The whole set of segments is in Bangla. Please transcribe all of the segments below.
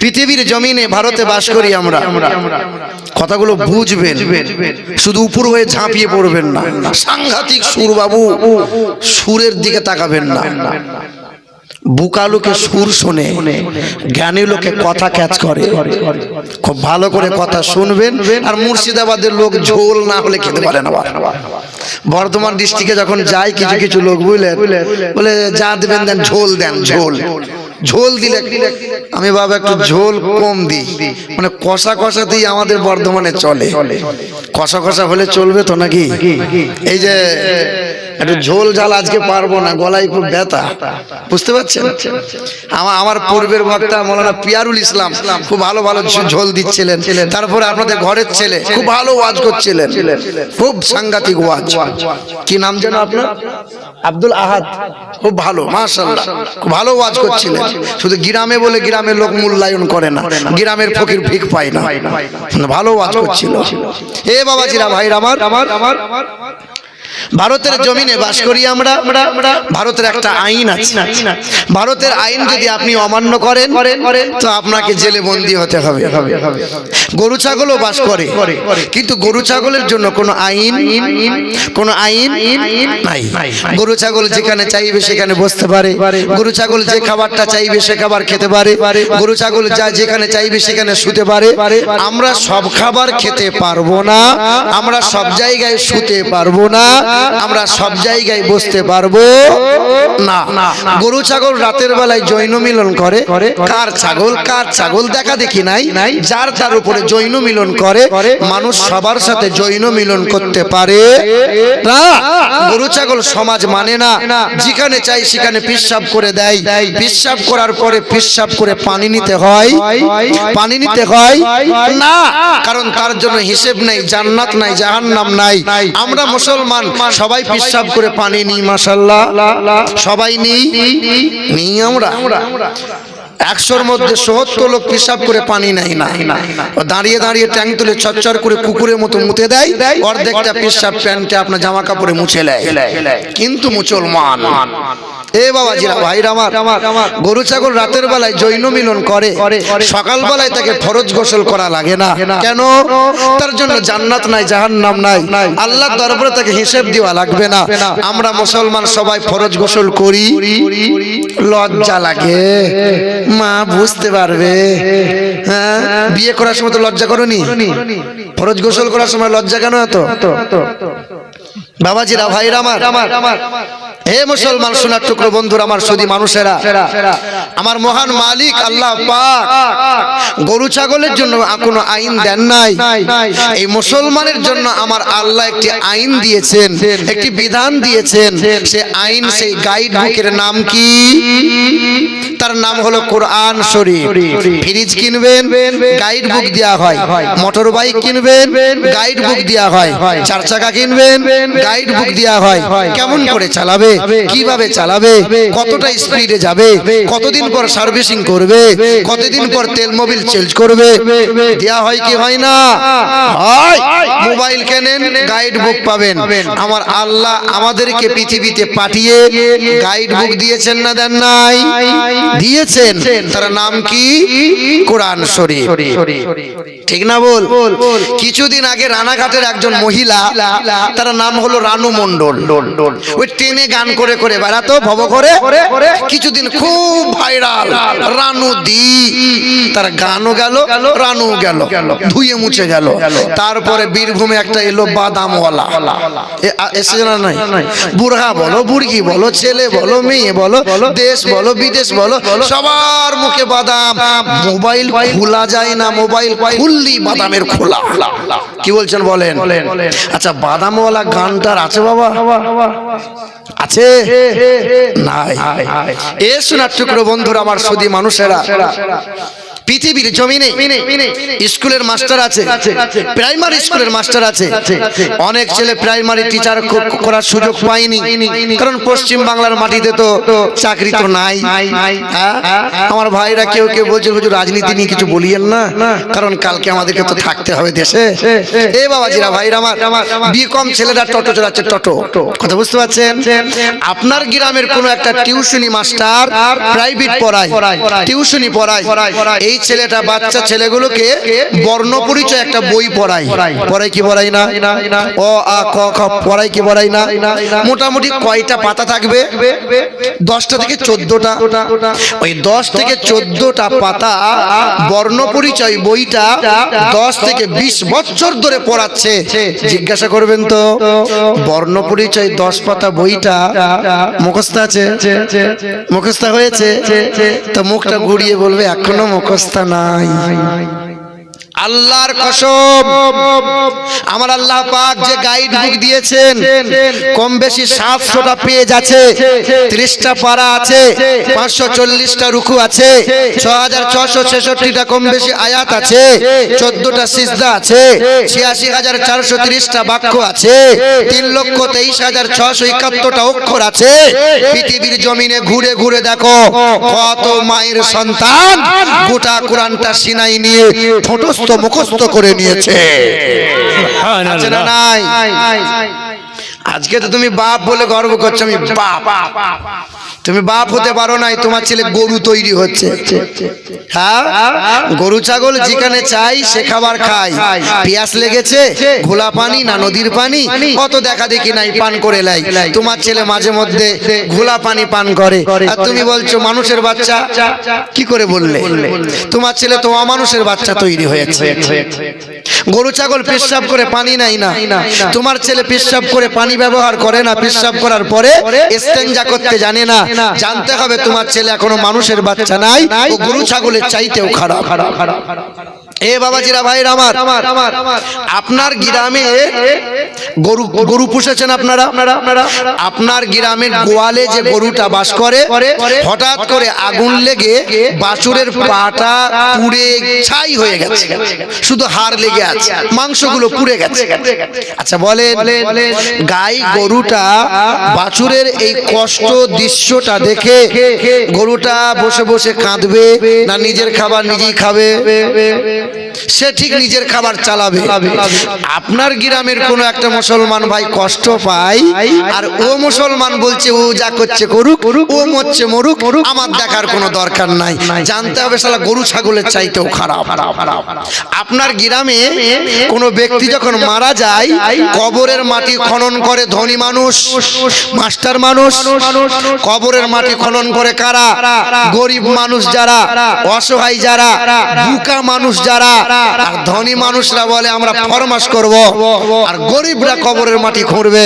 পৃথিবীর জমিনে ভারতে বাস করি আমরা। কথাগুলো বুঝবেন। শুধু উপর হয়ে ঝাঁপিয়ে পড়বেন না। সাংঘাতিক সুর বাবু সুরের দিকে তাকাবেন না। বুকা লোকে সুর শোনে জ্ঞানী লোকে কথা ক্যাচ করে। খুব ভালো করে কথা শুনবেন। আর মুর্শিদাবাদের লোক ঝোল না হলে খেতে পারে না। বর্ধমান ডিস্ট্রিক্টে যখন যায় কিছু কিছু লোক বুঝলেন। বলে যা দেবেন দেন ঝোল। দেন ঝোল। ঝোল দিলে আমি বাবা একটু ঝোল কম দিই। মানে কষা কষাতেই আমাদের বর্ধমানে চলে। কষা কষা হলে চলবে তো নাকি? এই যে একটু ঝোল ঝাল আজকে পারব না গলায় খুব ব্যথা। বুঝতে পারছেন? আমার আমার পূর্বের বক্তা মৌলানা পিয়ারুল ইসলাম খুব ভালো ভালো ঝোল দিচ্ছিলেন। তারপরে আপনাদের ঘরের ছেলে খুব ভালো ওয়াজ করছিলেন। খুব সাংঘাতিক ওয়াজ। কি নাম যেন আপনার? আব্দুল আহাদ। খুব ভালো মাশাআল্লাহ। খুব ভালো ওয়াজ করছিলেন। শুধু গ্রামে বলে গ্রামের লোক মূল্যায়ন করে না। গ্রামের ফকির ভিক পায় না। ভালো ওয়াজ করছিল। এ বাবাজিরা ভাইরা আমার আমার আমার। ভারতের জমিনে বাস করি আমরা ভারতের একটা আইন আছে। ভারতের আইন যদি আপনি অমান্য করেন তো আপনাকে জেলে বন্দি হতে হবে। গরু ছাগলও বাস করে। কিন্তু গরু ছাগলের জন্য কোনো আইন কোনো আইন নাই। গরু ছাগল যেখানে চাইবে সেখানে বসতে পারে। গরু ছাগল যে খাবারটা চাইবে সে খাবার খেতে পারে। গরু ছাগল যা যেখানে চাইবে সেখানে শুতে পারে। আমরা সব খাবার খেতে পারব না। আমরা সব জায়গায় শুতে পারব না। আমরা সব জায়গায় বসতে পারব? না। গরু ছাগল রাতের বেলায় জৈন মিলন করে। কার ছাগল? কার ছাগল দেখা দেখি নাই। যার তার উপরে জৈন মিলন করে মানুষ সবার সাথে জৈন মিলন করতে পারে। গরু ছাগল সমাজ মানে না। যেখানে চাই সেখানে পিসাব করে দেয়। পিসাব করার পরে পিসাব করে পানি নিতে হয়। পানি নিতে হয়। না। কারণ তার জন্য হিসেব নেই জান্নাত নাই জাহান্নাম নাই। আমরা মুসলমান। সবাই পিসাব করে পানি নিই মাসাল্লাহ সবাই নিই নিই আমরা। একশোর মধ্যে সত্তর লোক পিসাব করে পানি নেয় না। দাঁড়িয়ে দাঁড়িয়ে ট্যাং তুলে চচ্চর করে কুকুরের মতো মুতে দেয়, অর্ধেকটা পিসাব প্যান্টে আপনার জামা কাপড়ে মুছে নেয়। কিন্তু মুসলমান, এ বাবা জিরা ভাইরা আমার, গরু ছাগল রাতের বেলায় জৈন মিলন করে সকাল বেলায় তাকে ফরজ গোসল করা লাগে না। কেন? তার জন্য জান্নাত নাই, জাহান্নাম নাই। আল্লাহ দরবারে তাকে হিসেব দেওয়া লাগবে না। আমরা মুসলমান সবাই ফরজ গোসল করি, লজ্জা লাগে। মা বুঝতে পারবে হ্যাঁ? বিয়ে করার সময় তো লজ্জা করনি? ফরজ গোসল করার সময় লজ্জা কেন এত? বাবাজিরা, ভাইরা আমার। হে মুসলমান সোনার টুকরো বন্ধুরা আমার সুদী মানুষেরা আমার মহান মালিক আল্লাহ পাক গরু ছাগলের জন্য কোনো আইন দেন নাই। এই মুসলমানের জন্য আমার আল্লাহ একটি আইন দিয়েছেন একটি বিধান দিয়েছেন সে আইন সেই গাইড বুকের নাম কি? তার নাম হলো কোরআন শরীফ। ফ্রিজ কিনবেন গাইড বুক দেওয়া হয় মোটর বাইক কিনবেন গাইড বুক দেওয়া হয় চার চাকা কিনবেন গাইড বুক দেওয়া হয় কেমন করে চালাবে? কীভাবে চালাবে কতটা স্পিডে যাবে কতদিন পর সার্ভিসিং করবে কতদিন পর তেল মোবিল চেঞ্জ করবে দেওয়া হয় কি হয় না? হয় মোবাইল কেনেন গাইড বুক পাবেন। আমার আল্লাহ আমাদেরকে পৃথিবীতে পাঠিয়ে গাইড বুক দিয়েছেন না দেন নাই? দিয়েছেন। তার নাম কি? কোরআন শরীফ। ঠিক না বল? কিছুদিন আগে রানাঘাটের একজন মহিলা তার নাম হলো রানু মন্ডল ওই ট্রেনে গান করে করে বেড়াতো ভব করে। কিছুদিন খুব ভাইরাল রানু দি তার গানও গেল রানু গেল ধুয়ে মুছে গেল। তারপরে বীরভূমে একটা এলো বাদামওয়ালা। এ- আ- এসেছে না নাই? বুড়া বলো বুড়কি বলো ছেলে বলো মেয়ে বলো দেশ বলো বিদেশ বলো সবার মুখে বাদাম। মোবাইল খোলা যায় না মোবাইল খুললি বাদামের খোলা। কি বলছেন বলেন। আচ্ছা বাদামওয়ালা গানটার আছে বাবা? আছে? নাই। এ সোনার টুকরো বন্ধুরা আমার সদি মানুষেরা। পৃথিবীর জমিনে স্কুলের মাস্টার আছে প্রাইমারি স্কুলের মাস্টার আছে। অনেক ছেলে প্রাইমারি টিচার করার সুযোগ পায়নি। কারণ পশ্চিম বাংলার মাটিতে তো চাকরি তো নাই। হ্যাঁ? আমার ভাইরা কেউ কেউ বলছে হুজুর রাজনীতি নিয়ে কিছু বলিয়েন না। কারণ কালকে আমাদেরকে তো থাকতে হবে দেশে। এ বাবাজিরা ভাইরা আমার বি কম ছেলেরা টোটো চালাচ্ছে টোটো। কথা বুঝতে পারছেন? আপনার গ্রামের কোনো একটা টিউশনি মাস্টার প্রাইভেট পড়ায়। টিউশনি পড়ায়। এই ছেলেটা বাচ্চা ছেলেগুলোকে বর্ণ পরিচয় একটা বই পড়াই পড়াই কি পড়াই না? ও আ ক খ পড়াই কি পড়াই না? মোটামুটি কয়টা পাতা থাকবে? দশটা থেকে চোদ্দটা। ওই দশ থেকে চোদ্দটা পাতা বর্ণ পরিচয় বইটা দশ থেকে বিশ বছর ধরে পড়াচ্ছে। জিজ্ঞাসা করবেন তো বর্ণ পরিচয় দশ পাতা বইটা মুখস্থ আছে? মুখস্থ হয়েছে? তো মুখটা ঘুরিয়ে বলবে এখনও মুখস্থ নাই। আল্লাহর কসম। আমার আল্লাহ পাক যে গাইড বুক দিয়েছেন, কম বেশি সাতশোটা পেজ আছে, ত্রিশটা পারা আছে, পাঁচশো চল্লিশটা রুকু আছে ছ হাজার ছশো ছেষট্টিটা কম বেশি আয়াত আছে, চোদ্দটা সিজদা আছে, ছিয়াশি হাজার চারশো ত্রিশটা বাক্য আছে, তিন লক্ষ তেইশ হাজার ছশো একাত্তরটা অক্ষর আছে। পৃথিবীর জমিনে ঘুরে ঘুরে দেখো, কত মায়ের সন্তান গোটা কোরআনটা সিনাই নিয়ে ঠোঁটস্থ মুখস্থ করে নিয়েছে। আছে না নাই। আজকে তো তুমি বাপ বলে গর্ব করছ, আমি বাপ। তুমি বাপ হতে পারো নাই, তোমার ছেলে গরু তৈরি হচ্ছে। হ্যাঁ? গরু ছাগল যেখানে চাই, সে খাবার খায়। পিয়াস লেগেছে, ঘোলা পানি না নদীর পানি? কত দেখা দেখি নাই, পান করে লাই। তোমার ছেলে মাঝে মধ্যে ঘোলা পানি পান করে। আর তুমি বলছো, মানুষের বাচ্চা? কি করে বললে? তোমার ছেলে তো অমানুষের বাচ্চা তৈরি হয়েছে। গরু ছাগল পেশাব করে পানি নাই না। তোমার ছেলে পেশাব করে পানি ব্যবহার করে না পেশাব করার পরে স্টেঞ্জা করতে জানে না। জানতে হবে তোমার ছেলে এখনও মানুষের বাচ্চা নাই। ও গরু ছাগলের চাইতেও খারাপ খারাপ খারাপ খারাপ। এ বাবাজিরা, ভাইর আমার, আপনার গ্রামে গরু গরু পুষেছেন আপনারা? আপনার গ্রামের গোয়ালে যে গরুটা বাস করে, হঠাৎ করে আগুন লেগে বাছুরের পাটা পুড়ে ছাই হয়ে গেছে। শুধু হাড় লেগে আছে, মাংসগুলো পুড়ে গেছে। আচ্ছা বলেন, গাই গরুটা বাছুরের এই কষ্ট দৃশ্যটা দেখে গরুটা বসে বসে কাঁদবে না নিজের খাবার নিজেই খাবে? সে ঠিক নিজের খাবার চালাবে। আপনার গ্রামের কোনো একটা মুসলমান ভাই কষ্ট পায় আর ও মুসলমান বলছে ও যা করছে করুক ও মরছে মরুক আমার দেখার কোনো দরকার নাই। জানতে হবে সালা গরু ছাগলের চাইতেও খারাপ। আপনার গ্রামে কোনো ব্যক্তি যখন মারা যায় কবরের মাটি খনন করে ধনী মানুষ মাস্টার মানুষ কবরের মাটি খনন করে কারা? গরিব মানুষ যারা অসহায় যারা বুকা মানুষ যারা ধনী মানুষরা বলে, আমরা ফরমাস করব আর গরিবরা কবরের মাটি খুঁড়বে।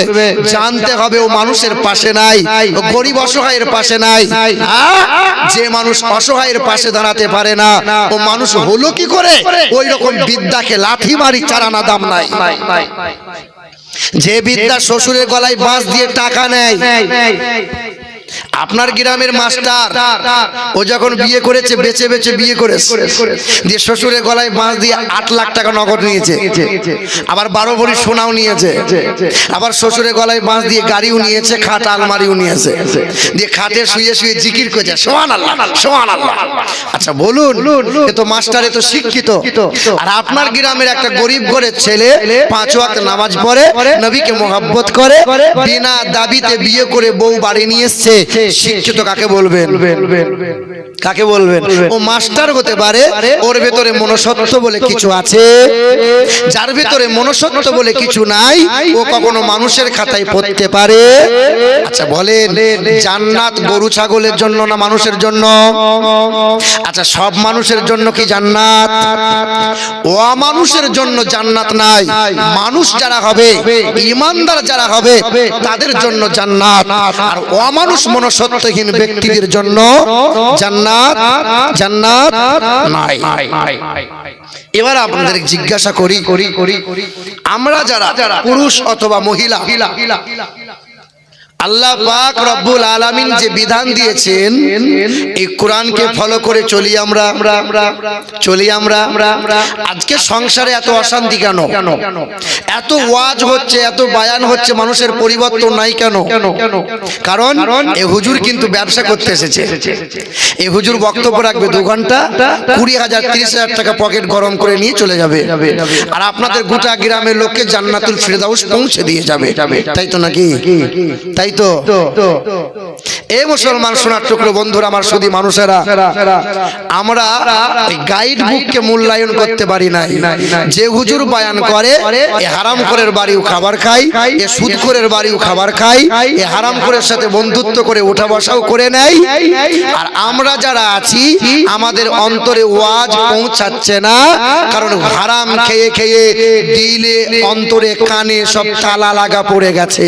জানতে হবে ও মানুষের পাশে নাই, ও গরিব অসহায়ের পাশে নাই! যে মানুষ অসহায়ের পাশে দাঁড়াতে পারে না, ও মানুষ হলো কি করে? ওই রকম বিদ্যাকে লাঠি মারি চারানা দাম নাই। যে বিদ্যা শ্বশুরের গলায় বাঁশ দিয়ে টাকা নেয় আপনার গ্রামের মাস্টার, ও যখন বিয়ে করেছে বেচে বেচে বিয়ে করেছে, দিয়ে শ্বশুরের গলায় বাঁশ দিয়ে আট লাখ টাকা নগদ নিয়েছে। আবার বারো ভরি সোনাও নিয়েছে। আবার শ্বশুরের গলায় বাঁশ দিয়ে গাড়িও নিয়েছে, খাট আলমারিও নিয়েছে। দিয়ে খাটে শুয়ে শুয়ে জিকির করেছে। সোহান আল্লাহ সোহান আল্লাহ আচ্ছা বলুন, এ তো মাস্টার, এ তো শিক্ষিত। আর আপনার গ্রামের একটা গরিব ঘরের ছেলে পাঁচ ওয়াক্ত নামাজ পড়ে, নবীকে মোহাব্বত করে, বিনা দাবিতে বিয়ে করে বউ বাড়ি নিয়ে এসছে। শিক্ষিত কাকে বলবেন? কাকে বলবেন? ও মাস্টার হতে পারে ওর ভেতরে মনসত্ব বলে কিছু আছে যার ভেতরে মনসত্ব বলে কিছু নাই ও কখনো মানুষের খাতায় পড়তে পারে? আচ্ছা বলেন জান্নাত গরু ছাগলের জন্য না মানুষের জন্য? আচ্ছা সব মানুষের জন্য কি জান্নাত? ও মানুষের জন্য জান্নাত নাই। মানুষ যারা হবে ইমানদার যারা হবে তাদের জন্য জান্নাত। আর অমানুষ মনসত্বহীন ব্যক্তিদের জন্য জান্নাত জান্নাত নাই। এবার আপনাদের জিজ্ঞাসা করি আমরা যারা পুরুষ অথবা মহিলা আল্লাহ পাক রব্বুল আলামিন যে বিধান দিয়েছেন, এই কোরআনকে ফলো করে চলি আমরা চলি আমরা। আজকে সংসারে এত অশান্তি কেন? এত ওয়াজ হচ্ছে, এত বায়ান হচ্ছে, মানুষের পরিবর্তন নাই কেন? কারণ এ হুজুর কিন্তু ব্যবসা করতে এসেছে। এ হুজুর বক্তব্য রাখবে দু ঘণ্টা, কুড়ি হাজার, তিরিশ হাজার টাকা পকেট গরম করে নিয়ে চলে যাবে। আর আপনাদের গোটা গ্রামের লোককে জান্নাতুল ফিরদাউস পৌঁছে দিয়ে যাবে। তাই তো নাকি? তাই তো এ মুসলমান সোনার টুকরো বন্ধুরা, আমার শুধু মানুষেরা, আমরা গাইড বুককে মূল্যায়ন করতে পারি নাই। যে হুজুর বায়ান করে, এ হারাম করের বাড়িও খাবার খাই এ সুদ বাড়িও খাবার খাই এ হারাম করের সাথে বন্ধুত্ব করে ওঠা বসাও করে নেয়। আর আমরা যারা আছি, আমাদের অন্তরে ওয়াজ পৌঁছাচ্ছে না, কারণ হারাম খেয়ে খেয়ে দিলে অন্তরে কানে সব তালা লাগা পড়ে গেছে।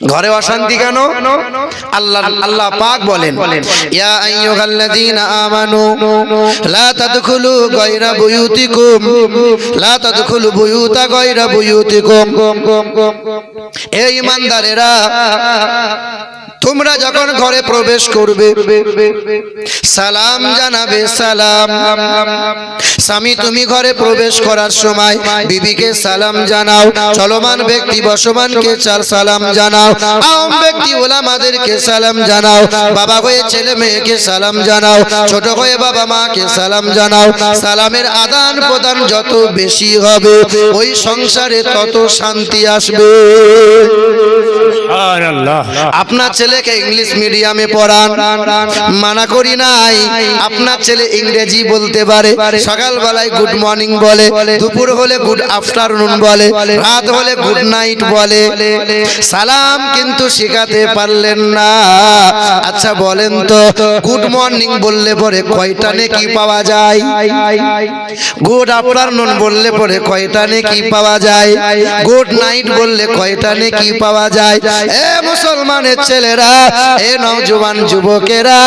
ঘরে অশান্তি কেন আল্লাহ আল্লাহ পাক বলেন ইয়া আইয়ুহাল্লাযীনা আমানু লা তাদখুলু গায়রা বুয়ুতিকুম লা তাদখুলু বুয়ুতা গায়রা বুয়ুতিকুম এই ঈমানদারেরা তোমরা যখন ঘরে প্রবেশ করবে সালাম জানাবে সালাম। স্বামী তুমি ঘরে প্রবেশ করার সময় বিবিকে সালাম জানাও চলমান ব্যক্তি বসমানকে চার সালাম জানাও আম ব্যক্তি ওলামাদেরকে সালাম জানাও বাবা হয়ে ছেলে মেয়েকে সালাম জানাও ছোট হয়ে বাবা মাকে সালাম জানাও সালামের আদান প্রদান যত বেশি হবে ওই সংসারে তত শান্তি আসবে। আপনার ছেলেকে ইংলিশ মিডিয়ামে পড়ান। মানা করি নাই, আপনার ছেলে ইংরেজি বলতে পারে। সকালবেলায় গুড মর্নিং বলে, দুপুর হলে গুড আফটারনুন বলে, রাত হলে গুড নাইট বলে। সালাম কিন্তু শেখাতে পারলেন না। আচ্ছা বলেন তো গুড মর্নিং বললে পরে কয়টা কি পাওয়া যায়? গুড আফটারনুন বললে পরে কয়টা কি পাওয়া যায়? গুড নাইট বললে কয়টা কি পাওয়া যায়? এ মুসলমানের ছেলেরা এ নওজোয়ান যুবকেরা,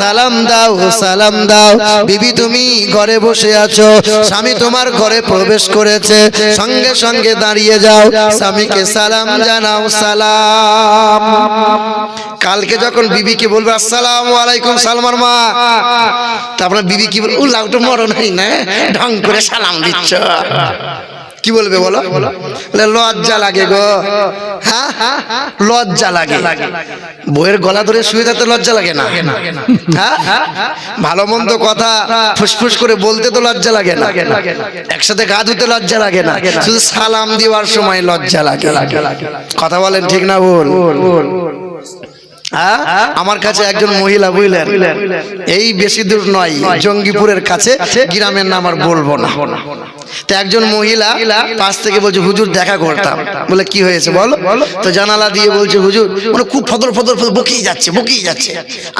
সালাম দাও সালাম দাও। বিবি, তুমি ঘরে বসে আছো, স্বামী তোমার ঘরে প্রবেশ করেছে, সঙ্গে সঙ্গে দাঁড়িয়ে যাও, স্বামীকে সালাম জানাও, সালাম। কালকে যখন বিবিকে বলবে, আসসালামু আলাইকুম সালমার মা, তারপরে বিবি কি বলবে উল্লাহ তো মরণ হই না, ঢং করে সালাম দিচ্ছ। কি বলবে বলো? বলে, লজ্জা লাগে গো। হ্যাঁ? লজ্জা লাগে। বইয়ের গলা ধরে শুয়ে থাকতে লজ্জা লাগে না? হ্যাঁ? ভালো মন্দ কথা ফুসফুস করে বলতে তো লজ্জা লাগে না। একসাথে গা ধুতে লজ্জা লাগে না। শুধু সালাম দেওয়ার সময় লজ্জা লাগে। কথা বলেন ঠিক না বল হ্যাঁ? আমার কাছে একজন মহিলা বুঝলেন এই বেশি দূর নয় জঙ্গিপুরের কাছে গ্রামের নাম আর বলব না। তো একজন মহিলা পাশ থেকে বলছে হুজুর দেখা করতাম। বলে কি হয়েছে বলো? তো জানালা দিয়ে বলছে হুজুর মানে খুব ফদর ফদর ফদর বকেই যাচ্ছে বকেই যাচ্ছে।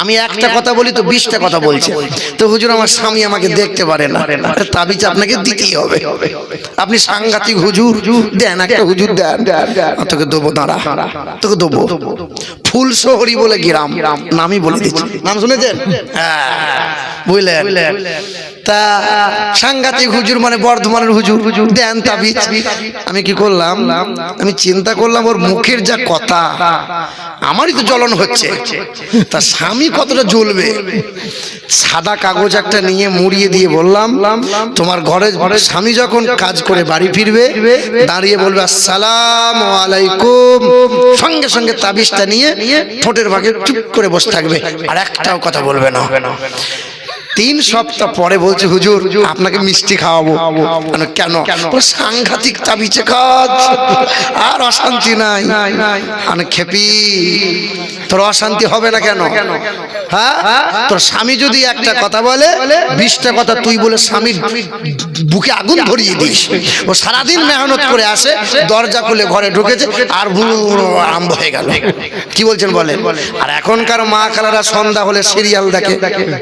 আমি একটা কথা বলি তো বিশটা কথা বলছে। তো হুজুর আমার স্বামী আমাকে দেখতে পারে না। তাবিজ আপনাকে দিতেই হবে। আপনি সাংঘাতিক হুজুর। দেন একটা হুজুর দেন তোকে দেবো দাঁড়া। তোকে দেবো। ফুল শহরি বলে গ্রাম নামই বলে দিচ্ছি। নাম শুনেছেন? হ্যাঁ। বুঝলেন? তা সাংঘাতিক হুজুর মানে বর্ধমানের হুজুর। হুজুর দেন তাবিজ। আমি কি করলাম? আমি চিন্তা করলাম ওর মুখের যা কথা, আমারই তো জ্বলন হচ্ছে। তা স্বামী কতটা জ্বলবে? সাদা কাগজ একটা নিয়ে মুড়িয়ে দিয়ে বললাম, তোমার ঘরে স্বামী যখন কাজ করে বাড়ি ফিরবে, দাঁড়িয়ে বলবে, আসসালাম আলাইকুম। সঙ্গে সঙ্গে তাবিজটা নিয়ে ঠোঁটের ভাগে চুপ করে বসে থাকবে। আর একটাও কথা বলবে না। তিন সপ্তাহ পরে বলছে হুজুর আপনাকে মিষ্টি খাওয়াবো। মানে কেন? সাংঘাতিক চাবি কাজ আর অশান্তি নাই। খেপি তোর অশান্তি হবে না কেন? হ্যাঁ? তোর স্বামী যদি একটা কথা বলে বিশটা কথা তুই বলে স্বামীর বুকে আগুন ধরিয়ে দিস। ও সারাদিন মেহনত করে আসে দরজা খুলে ঘরে ঢুকেছে আর আরম্ভ হয়ে গেল। কি বলছেন বলেন? আর এখনকার মা খালারা সন্ধ্যা হলে সিরিয়াল দেখে।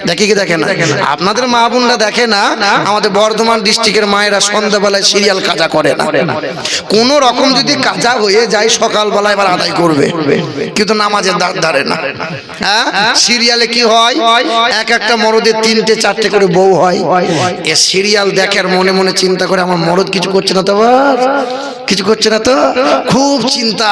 দেখে। কি দেখে না? আপনাদের মা বোনরা দেখে না? আমাদের বর্ধমান ডিস্ট্রিক্টের মায়েরা সন্ধ্যাবেলায় সিরিয়াল কাজা করে না। কোন রকম যদি কাজা হয়ে যায় সকালবেলায় এবার আদায় করবে। কিন্তু নামাজের দাঁত ধারে না। হ্যাঁ? সিরিয়ালে কি হয়? এক একটা মরদের তিনটে চারটে করে বউ হয়। এ সিরিয়াল দেখে আর মনে মনে চিন্তা করে আমার মরদ কিছু করছে না তো কিছু করছে না তো? খুব চিন্তা।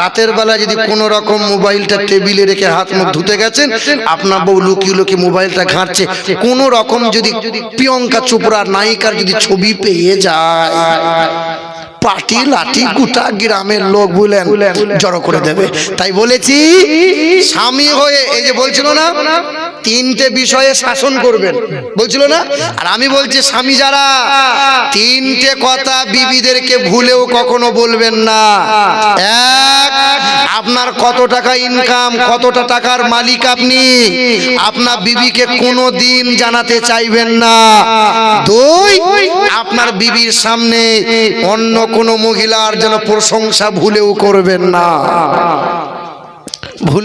রাতের বেলা যদি কোনো রকম মোবাইলটা টেবিলে রেখে হাত মুখ ধুতে গেছেন আপনার বউ লুকিয়ে লুকিয়ে মোবাইলটা ঘাঁটছে। কোনো রকম যদি প্রিয়ঙ্কা চোপড়ার নায়িকার যদি ছবি পেয়ে যায় পাটি লাঠি গোটা গ্রামের লোক বলেন জড়ো করে দেবে। তাই বলেছি স্বামী হয়ে এই যে বলছিল তিনটে বিষয়ে শাসন করবেন। বলছিল না? আর আমি বলছি, স্বামী যারা, তিনটে কথা বিবিদেরকে ভুলেও কখনো বলবেন না। এক, আপনার কত টাকা ইনকাম কতটা টাকার মালিক আপনি? আপনার বিবিকে কোনো দিন জানাতে চাইবেন না। দুই, আপনার বিবির সামনে অন্য কোনো মহিলার যেন প্রশংসা ভুলেও করবেন না। ভুল